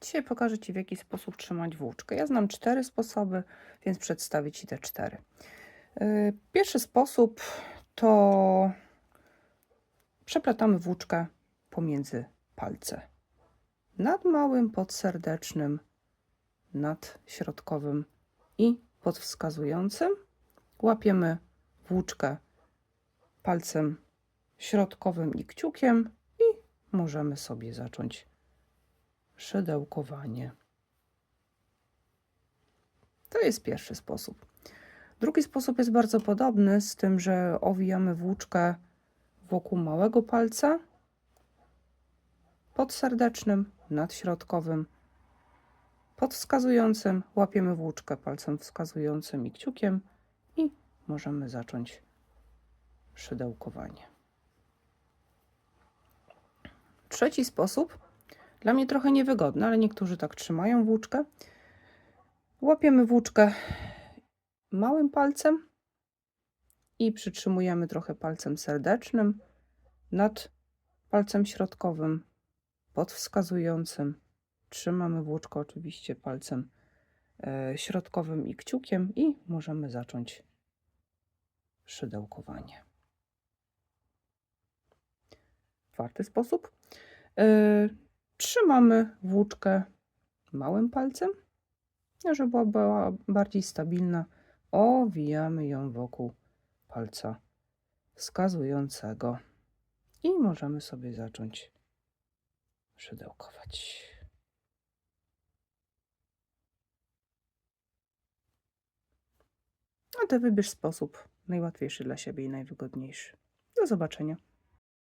Dzisiaj pokażę Ci, w jaki sposób trzymać włóczkę. Ja znam cztery sposoby, więc przedstawię Ci te cztery. Yy, Pierwszy sposób to przeplatamy włóczkę pomiędzy palce. Nad małym podserdecznym, nad środkowym i podwskazującym. Łapiemy włóczkę palcem środkowym i kciukiem i możemy sobie zacząć szydełkowanie. To jest pierwszy sposób. Drugi sposób jest bardzo podobny, z tym, że owijamy włóczkę wokół małego palca, podserdecznym, nadśrodkowym, podwskazującym. Łapiemy włóczkę palcem wskazującym i kciukiem i możemy zacząć szydełkowanie. Trzeci sposób, dla mnie trochę niewygodny, ale niektórzy tak trzymają włóczkę. Łapiemy włóczkę małym palcem i przytrzymujemy trochę palcem serdecznym nad palcem środkowym, podwskazującym. Trzymamy włóczkę oczywiście palcem e, środkowym i kciukiem i możemy zacząć szydełkowanie. Czwarty sposób. Trzymamy włóczkę małym palcem, żeby była, była bardziej stabilna. Owijamy ją wokół palca wskazującego i możemy sobie zacząć szydełkować. A ty wybierz sposób najłatwiejszy dla siebie i najwygodniejszy. Do zobaczenia.